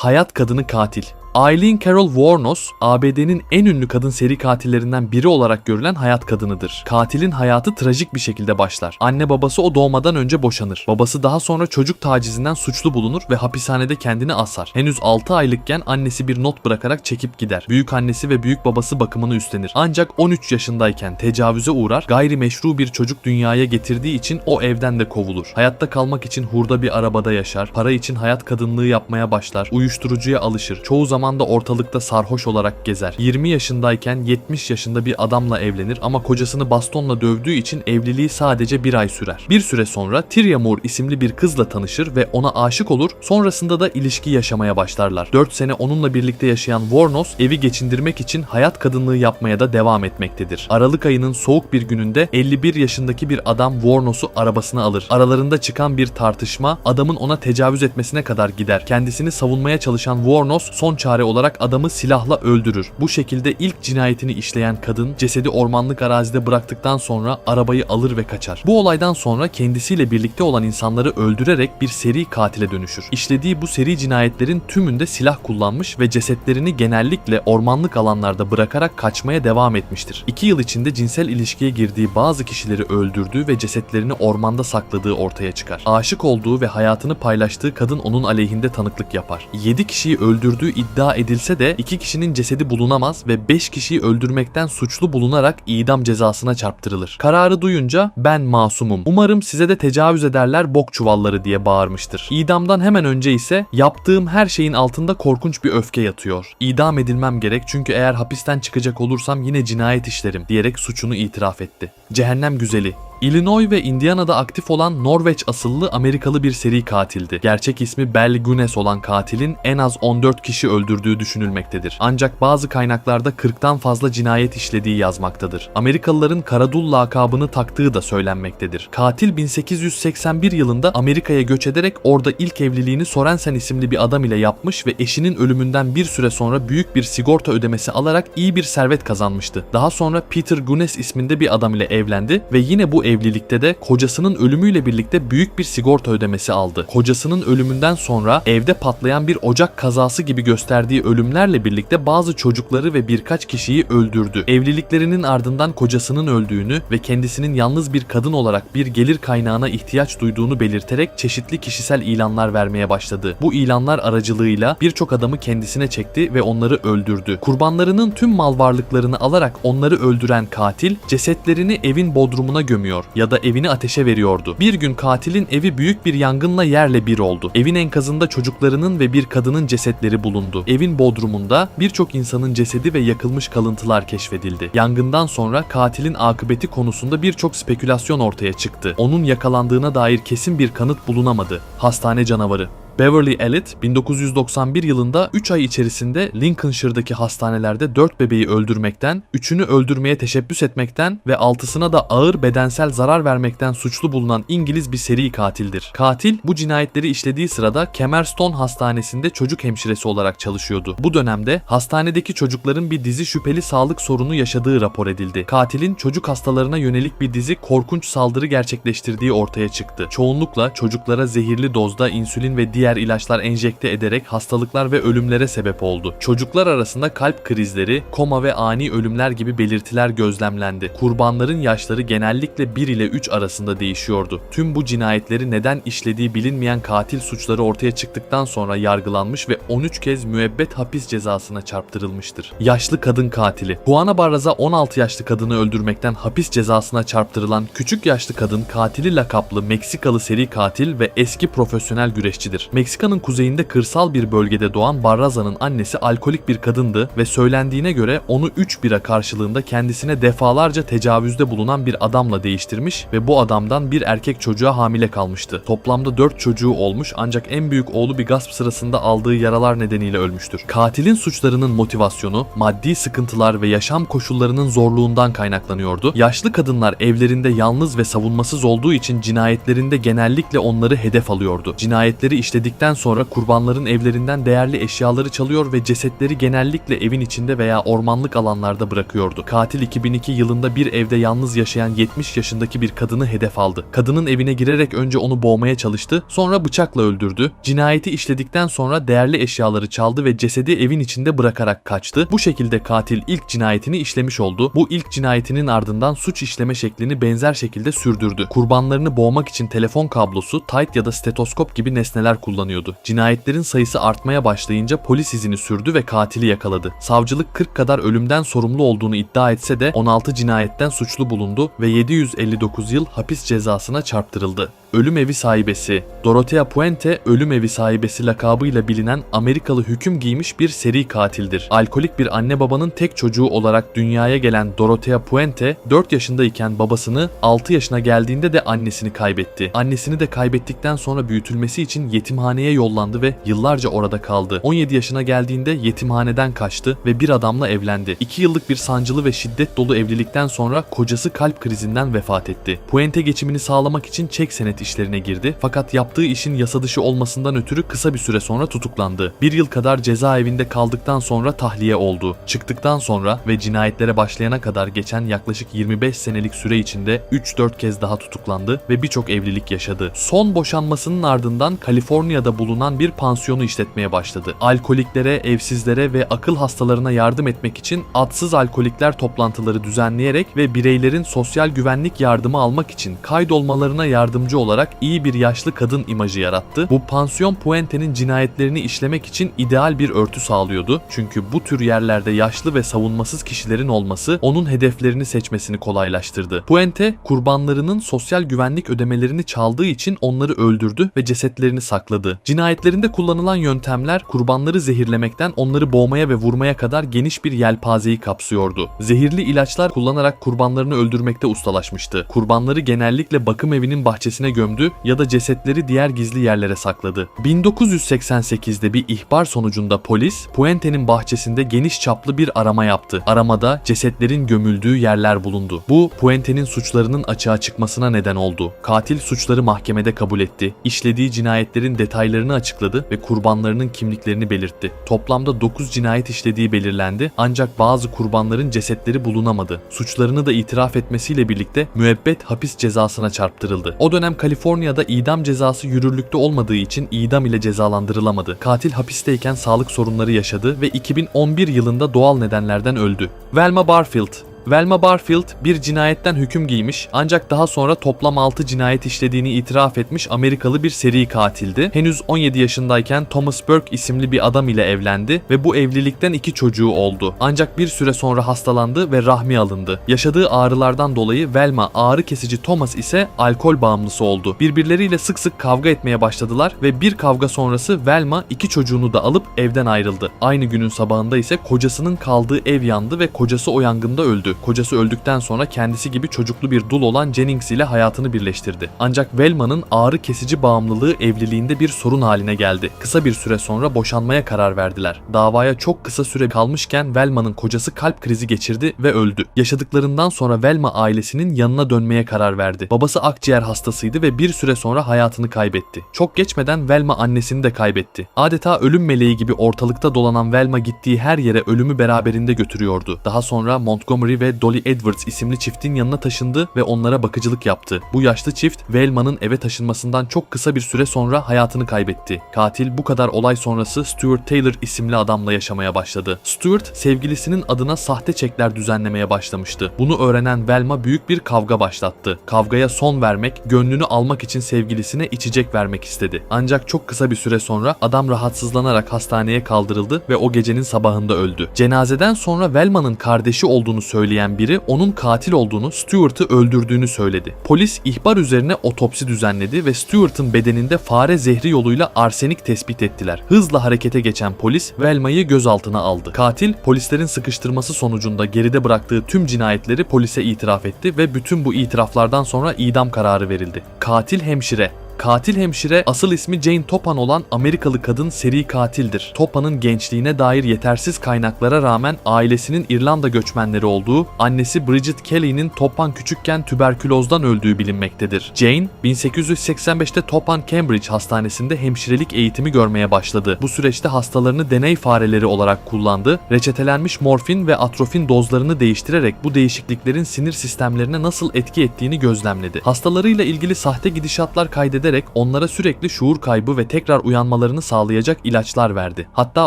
Hayat kadını katil. Eileen Carol Wuornos, ABD'nin en ünlü kadın seri katillerinden biri olarak görülen hayat kadınıdır. Katilin hayatı trajik bir şekilde başlar. Anne babası o doğmadan önce boşanır. Babası daha sonra çocuk tacizinden suçlu bulunur ve hapishanede kendini asar. Henüz 6 aylıkken annesi bir not bırakarak çekip gider. Büyük annesi ve büyük babası bakımını üstlenir. Ancak 13 yaşındayken tecavüze uğrar, gayrimeşru bir çocuk dünyaya getirdiği için o evden de kovulur. Hayatta kalmak için hurda bir arabada yaşar, para için hayat kadınlığı yapmaya başlar, uyuşturucuya alışır. Çoğu zaman da ortalıkta sarhoş olarak gezer. 20 yaşındayken 70 yaşında bir adamla evlenir ama kocasını bastonla dövdüğü için evliliği sadece bir ay sürer. Bir süre sonra Tyria Moore isimli bir kızla tanışır ve ona aşık olur. Sonrasında da ilişki yaşamaya başlarlar. 4 sene onunla birlikte yaşayan Warnos evi geçindirmek için hayat kadınlığı yapmaya da devam etmektedir. Aralık ayının soğuk bir gününde 51 yaşındaki bir adam Warnos'u arabasına alır. Aralarında çıkan bir tartışma adamın ona tecavüz etmesine kadar gider. Kendisini savunmaya çalışan Warnos son çare olarak adamı silahla öldürür. Bu şekilde ilk cinayetini işleyen kadın cesedi ormanlık arazide bıraktıktan sonra arabayı alır ve kaçar. Bu olaydan sonra kendisiyle birlikte olan insanları öldürerek bir seri katile dönüşür. İşlediği bu seri cinayetlerin tümünde silah kullanmış ve cesetlerini genellikle ormanlık alanlarda bırakarak kaçmaya devam etmiştir. İki yıl içinde cinsel ilişkiye girdiği bazı kişileri öldürdüğü ve cesetlerini ormanda sakladığı ortaya çıkar. Aşık olduğu ve hayatını paylaştığı kadın onun aleyhinde tanıklık yapar. 7 kişiyi öldürdüğü iddia edilse de 2 kişinin cesedi bulunamaz ve 5 kişiyi öldürmekten suçlu bulunarak idam cezasına çarptırılır. Kararı duyunca ben masumum. Umarım size de tecavüz ederler bok çuvalları diye bağırmıştır. İdamdan hemen önce ise yaptığım her şeyin altında korkunç bir öfke yatıyor. İdam edilmem gerek çünkü eğer hapisten çıkacak olursam yine cinayet işlerim diyerek suçunu itiraf etti. Cehennem güzeli Illinois ve Indiana'da aktif olan Norveç asıllı Amerikalı bir seri katildi. Gerçek ismi Bell Gunes olan katilin en az 14 kişi öldürdüğü düşünülmektedir. Ancak bazı kaynaklarda 40'tan fazla cinayet işlediği yazmaktadır. Amerikalıların Karadul lakabını taktığı da söylenmektedir. Katil 1881 yılında Amerika'ya göç ederek orada ilk evliliğini Sorensen isimli bir adam ile yapmış ve eşinin ölümünden bir süre sonra büyük bir sigorta ödemesi alarak iyi bir servet kazanmıştı. Daha sonra Peter Gunes isminde bir adam ile evlendi ve yine bu evlilikte de kocasının ölümüyle birlikte büyük bir sigorta ödemesi aldı. Kocasının ölümünden sonra evde patlayan bir ocak kazası gibi gösterdiği ölümlerle birlikte bazı çocukları ve birkaç kişiyi öldürdü. Evliliklerinin ardından kocasının öldüğünü ve kendisinin yalnız bir kadın olarak bir gelir kaynağına ihtiyaç duyduğunu belirterek çeşitli kişisel ilanlar vermeye başladı. Bu ilanlar aracılığıyla birçok adamı kendisine çekti ve onları öldürdü. Kurbanlarının tüm mal varlıklarını alarak onları öldüren katil cesetlerini evin bodrumuna gömüyor ya da evini ateşe veriyordu. Bir gün katilin evi büyük bir yangınla yerle bir oldu. Evin enkazında çocuklarının ve bir kadının cesetleri bulundu. Evin bodrumunda birçok insanın cesedi ve yakılmış kalıntılar keşfedildi. Yangından sonra katilin akıbeti konusunda birçok spekülasyon ortaya çıktı. Onun yakalandığına dair kesin bir kanıt bulunamadı. Hastane canavarı Beverly Elliot 1991 yılında 3 ay içerisinde Lincolnshire'daki hastanelerde 4 bebeği öldürmekten, 3'ünü öldürmeye teşebbüs etmekten ve 6'sına da ağır bedensel zarar vermekten suçlu bulunan İngiliz bir seri katildir. Katil bu cinayetleri işlediği sırada Kemerstone Hastanesi'nde çocuk hemşiresi olarak çalışıyordu. Bu dönemde hastanedeki çocukların bir dizi şüpheli sağlık sorunu yaşadığı rapor edildi. Katilin çocuk hastalarına yönelik bir dizi korkunç saldırı gerçekleştirdiği ortaya çıktı. Çoğunlukla çocuklara zehirli dozda insülin ve diğer ilaçlar enjekte ederek hastalıklar ve ölümlere sebep oldu. Çocuklar arasında kalp krizleri, koma ve ani ölümler gibi belirtiler gözlemlendi. Kurbanların yaşları genellikle 1 ile 3 arasında değişiyordu. Tüm bu cinayetleri neden işlediği bilinmeyen katil suçları ortaya çıktıktan sonra yargılanmış ve 13 kez müebbet hapis cezasına çarptırılmıştır. Yaşlı kadın katili. Juana Barraza 16 yaşlı kadını öldürmekten hapis cezasına çarptırılan küçük yaşlı kadın katili lakaplı Meksikalı seri katil ve eski profesyonel güreşçidir. Meksika'nın kuzeyinde kırsal bir bölgede doğan Barraza'nın annesi alkolik bir kadındı ve söylendiğine göre onu 3 bira karşılığında kendisine defalarca tecavüzde bulunan bir adamla değiştirmiş ve bu adamdan bir erkek çocuğa hamile kalmıştı. Toplamda 4 çocuğu olmuş ancak en büyük oğlu bir gasp sırasında aldığı yaralar nedeniyle ölmüştür. Katilin suçlarının motivasyonu maddi sıkıntılar ve yaşam koşullarının zorluğundan kaynaklanıyordu. Yaşlı kadınlar evlerinde yalnız ve savunmasız olduğu için cinayetlerinde genellikle onları hedef alıyordu. Cinayetleri işledikleri işledikten sonra kurbanların evlerinden değerli eşyaları çalıyor ve cesetleri genellikle evin içinde veya ormanlık alanlarda bırakıyordu. Katil 2002 yılında bir evde yalnız yaşayan 70 yaşındaki bir kadını hedef aldı. Kadının evine girerek önce onu boğmaya çalıştı, sonra bıçakla öldürdü. Cinayeti işledikten sonra değerli eşyaları çaldı ve cesedi evin içinde bırakarak kaçtı. Bu şekilde katil ilk cinayetini işlemiş oldu. Bu ilk cinayetinin ardından suç işleme şeklini benzer şekilde sürdürdü. Kurbanlarını boğmak için telefon kablosu, tayt ya da stetoskop gibi nesneler kullanıyordu. Cinayetlerin sayısı artmaya başlayınca polis izini sürdü ve katili yakaladı. Savcılık 40 kadar ölümden sorumlu olduğunu iddia etse de 16 cinayetten suçlu bulundu ve 759 yıl hapis cezasına çarptırıldı. Ölüm evi sahibesi Dorothea Puente ölüm evi sahibesi lakabıyla bilinen Amerikalı hüküm giymiş bir seri katildir. Alkolik bir anne babanın tek çocuğu olarak dünyaya gelen Dorothea Puente 4 yaşındayken babasını 6 yaşına geldiğinde de annesini kaybetti. Annesini de kaybettikten sonra büyütülmesi için yetimhaneye yollandı ve yıllarca orada kaldı. 17 yaşına geldiğinde yetimhaneden kaçtı ve bir adamla evlendi. 2 yıllık bir sancılı ve şiddet dolu evlilikten sonra kocası kalp krizinden vefat etti. Puente geçimini sağlamak için çek işlerine girdi fakat yaptığı işin yasa dışı olmasından ötürü kısa bir süre sonra tutuklandı. Bir yıl kadar cezaevinde kaldıktan sonra tahliye oldu. Çıktıktan sonra ve cinayetlere başlayana kadar geçen yaklaşık 25 senelik süre içinde 3-4 kez daha tutuklandı ve birçok evlilik yaşadı. Son boşanmasının ardından Kaliforniya'da bulunan bir pansiyonu işletmeye başladı. Alkoliklere, evsizlere ve akıl hastalarına yardım etmek için adsız alkolikler toplantıları düzenleyerek ve bireylerin sosyal güvenlik yardımı almak için kaydolmalarına yardımcı olarak iyi bir yaşlı kadın imajı yarattı. Bu pansiyon Puente'nin cinayetlerini işlemek için ideal bir örtü sağlıyordu. Çünkü bu tür yerlerde yaşlı ve savunmasız kişilerin olması onun hedeflerini seçmesini kolaylaştırdı. Puente kurbanlarının sosyal güvenlik ödemelerini çaldığı için onları öldürdü ve cesetlerini sakladı. Cinayetlerinde kullanılan yöntemler kurbanları zehirlemekten onları boğmaya ve vurmaya kadar geniş bir yelpazeyi kapsıyordu. Zehirli ilaçlar kullanarak kurbanlarını öldürmekte ustalaşmıştı. Kurbanları genellikle bakım evinin bahçesine gömdü ya da cesetleri diğer gizli yerlere sakladı. 1988'de bir ihbar sonucunda polis Puente'nin bahçesinde geniş çaplı bir arama yaptı. Aramada cesetlerin gömüldüğü yerler bulundu. Bu Puente'nin suçlarının açığa çıkmasına neden oldu. Katil suçları mahkemede kabul etti. İşlediği cinayetlerin detaylarını açıkladı ve kurbanlarının kimliklerini belirtti. Toplamda 9 cinayet işlediği belirlendi ancak bazı kurbanların cesetleri bulunamadı. Suçlarını da itiraf etmesiyle birlikte müebbet hapis cezasına çarptırıldı. O dönem Kaliforniya'da idam cezası yürürlükte olmadığı için idam ile cezalandırılamadı. Katil hapisteyken sağlık sorunları yaşadı ve 2011 yılında doğal nedenlerden öldü. Velma Barfield Velma Barfield bir cinayetten hüküm giymiş ancak daha sonra toplam 6 cinayet işlediğini itiraf etmiş Amerikalı bir seri katildi. Henüz 17 yaşındayken Thomas Burke isimli bir adam ile evlendi ve bu evlilikten iki çocuğu oldu. Ancak bir süre sonra hastalandı ve rahmi alındı. Yaşadığı ağrılardan dolayı Velma ağrı kesici Thomas ise alkol bağımlısı oldu. Birbirleriyle sık sık kavga etmeye başladılar ve bir kavga sonrası Velma iki çocuğunu da alıp evden ayrıldı. Aynı günün sabahında ise kocasının kaldığı ev yandı ve kocası o yangında öldü. Kocası öldükten sonra kendisi gibi çocuklu bir dul olan Jennings ile hayatını birleştirdi. Ancak Velma'nın ağrı kesici bağımlılığı evliliğinde bir sorun haline geldi. Kısa bir süre sonra boşanmaya karar verdiler. Davaya çok kısa süre kalmışken Velma'nın kocası kalp krizi geçirdi ve öldü. Yaşadıklarından sonra Velma ailesinin yanına dönmeye karar verdi. Babası akciğer hastasıydı ve bir süre sonra hayatını kaybetti. Çok geçmeden Velma annesini de kaybetti. Adeta ölüm meleği gibi ortalıkta dolanan Velma gittiği her yere ölümü beraberinde götürüyordu. Daha sonra Montgomery ve Dolly Edwards isimli çiftin yanına taşındı ve onlara bakıcılık yaptı. Bu yaşlı çift Velma'nın eve taşınmasından çok kısa bir süre sonra hayatını kaybetti. Katil bu kadar olay sonrası Stuart Taylor isimli adamla yaşamaya başladı. Stuart sevgilisinin adına sahte çekler düzenlemeye başlamıştı. Bunu öğrenen Velma büyük bir kavga başlattı. Kavgaya son vermek, gönlünü almak için sevgilisine içecek vermek istedi. Ancak çok kısa bir süre sonra adam rahatsızlanarak hastaneye kaldırıldı ve o gecenin sabahında öldü. Cenazeden sonra Velma'nın kardeşi olduğunu söyleyen biri onun katil olduğunu, Stuart'ı öldürdüğünü söyledi. Polis ihbar üzerine otopsi düzenledi ve Stuart'ın bedeninde fare zehri yoluyla arsenik tespit ettiler. Hızla harekete geçen polis Velma'yı gözaltına aldı. Katil polislerin sıkıştırması sonucunda geride bıraktığı tüm cinayetleri polise itiraf etti ve bütün bu itiraflardan sonra idam kararı verildi. Katil hemşire Katil hemşire asıl ismi Jane Topan olan Amerikalı kadın seri katildir. Topan'ın gençliğine dair yetersiz kaynaklara rağmen ailesinin İrlanda göçmenleri olduğu, annesi Bridget Kelly'nin Topan küçükken tüberkülozdan öldüğü bilinmektedir. Jane, 1885'te Topan Cambridge Hastanesi'nde hemşirelik eğitimi görmeye başladı. Bu süreçte hastalarını deney fareleri olarak kullandı, reçetelenmiş morfin ve atrofin dozlarını değiştirerek bu değişikliklerin sinir sistemlerine nasıl etki ettiğini gözlemledi. Hastalarıyla ilgili sahte gidişatlar kaydederek onlara sürekli şuur kaybı ve tekrar uyanmalarını sağlayacak ilaçlar verdi. Hatta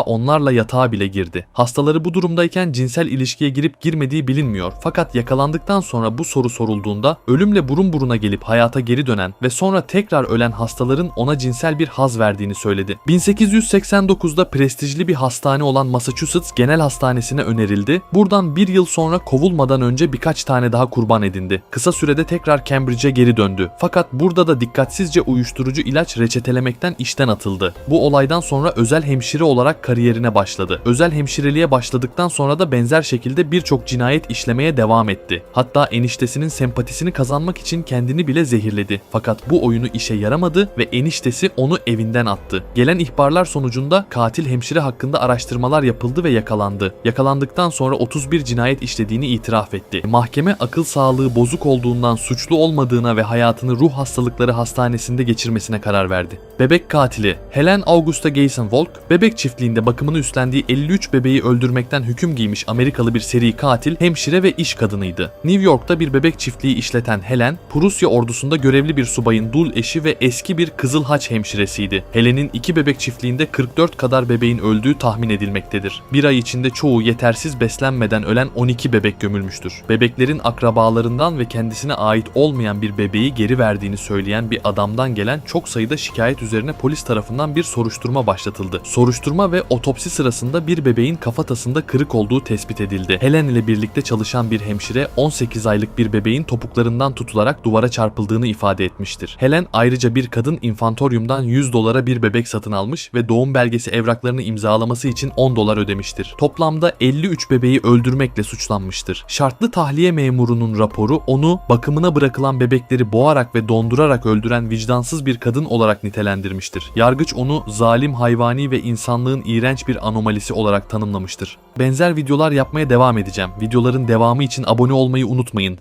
onlarla yatağa bile girdi. Hastaları bu durumdayken cinsel ilişkiye girip girmediği bilinmiyor. Fakat yakalandıktan sonra bu soru sorulduğunda ölümle burun buruna gelip hayata geri dönen ve sonra tekrar ölen hastaların ona cinsel bir haz verdiğini söyledi. 1889'da prestijli bir hastane olan Massachusetts Genel Hastanesi'ne önerildi. Buradan bir yıl sonra kovulmadan önce birkaç tane daha kurban edindi. Kısa sürede tekrar Cambridge'e geri döndü. Fakat burada da dikkatsizce uyuşturucu ilaç reçetelemekten işten atıldı. Bu olaydan sonra özel hemşire olarak kariyerine başladı. Özel hemşireliğe başladıktan sonra da benzer şekilde birçok cinayet işlemeye devam etti. Hatta eniştesinin sempatisini kazanmak için kendini bile zehirledi. Fakat bu oyunu işe yaramadı ve eniştesi onu evinden attı. Gelen ihbarlar sonucunda katil hemşire hakkında araştırmalar yapıldı ve yakalandı. Yakalandıktan sonra 31 cinayet işlediğini itiraf etti. Mahkeme akıl sağlığı bozuk olduğundan suçlu olmadığına ve hayatını ruh hastalıkları hastanesinde geçirmesine karar verdi. Bebek katili Helen Augusta Geisenwolk, bebek çiftliğinde bakımını üstlendiği 53 bebeği öldürmekten hüküm giymiş Amerikalı bir seri katil, hemşire ve iş kadınıydı. New York'ta bir bebek çiftliği işleten Helen, Prusya ordusunda görevli bir subayın dul eşi ve eski bir Kızıl Haç hemşiresiydi. Helen'in iki bebek çiftliğinde 44 kadar bebeğin öldüğü tahmin edilmektedir. Bir ay içinde çoğu yetersiz beslenmeden ölen 12 bebek gömülmüştür. Bebeklerin akrabalarından ve kendisine ait olmayan bir bebeği geri verdiğini söyleyen bir adamdan gelen çok sayıda şikayet üzerine polis tarafından bir soruşturma başlatıldı. Soruşturma ve otopsi sırasında bir bebeğin kafatasında kırık olduğu tespit edildi. Helen ile birlikte çalışan bir hemşire 18 aylık bir bebeğin topuklarından tutularak duvara çarpıldığını ifade etmiştir. Helen ayrıca bir kadın infantoryumdan 100 dolara bir bebek satın almış ve doğum belgesi evraklarını imzalaması için 10 dolar ödemiştir. Toplamda 53 bebeği öldürmekle suçlanmıştır. Şartlı tahliye memurunun raporu onu bakımına bırakılan bebekleri boğarak ve dondurarak öldüren vicdansız bir kadın olarak nitelendirmiştir. Yargıç onu zalim, hayvani ve insanlığın iğrenç bir anomalisi olarak tanımlamıştır. Benzer videolar yapmaya devam edeceğim. Videoların devamı için abone olmayı unutmayın.